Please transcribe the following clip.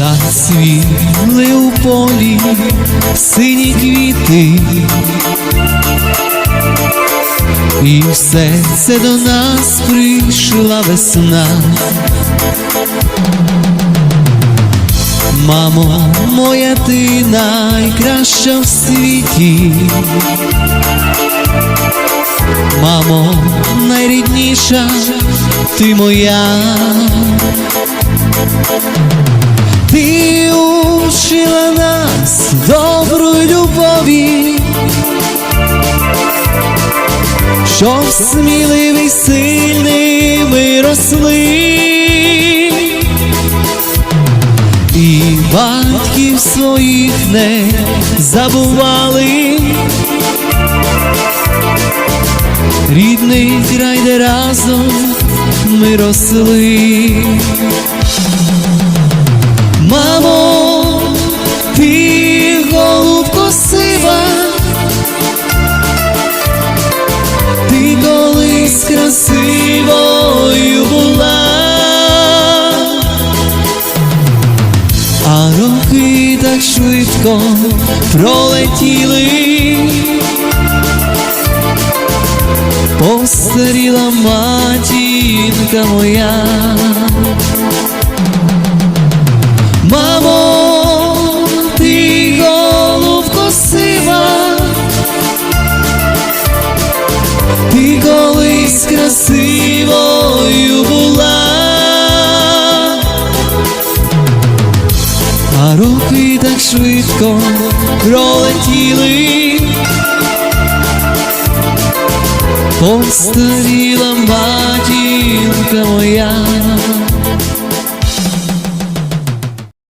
Зацвіли у полі сині квіти, і в серце до нас прийшла весна. Мамо, моя ти найкраща в світі. Мамо, найрідніша ти моя. Ти учила нас доброї любові, щоб сміливі сильними росли, і батьків своїх не забували. Рідний край, де разом ми росли. Роки так швидко пролетіли, постаріла матінка моя. Мамо, ти голубко сива, ти колись красивою роки так швидко пролетіли, постаріла матінка моя.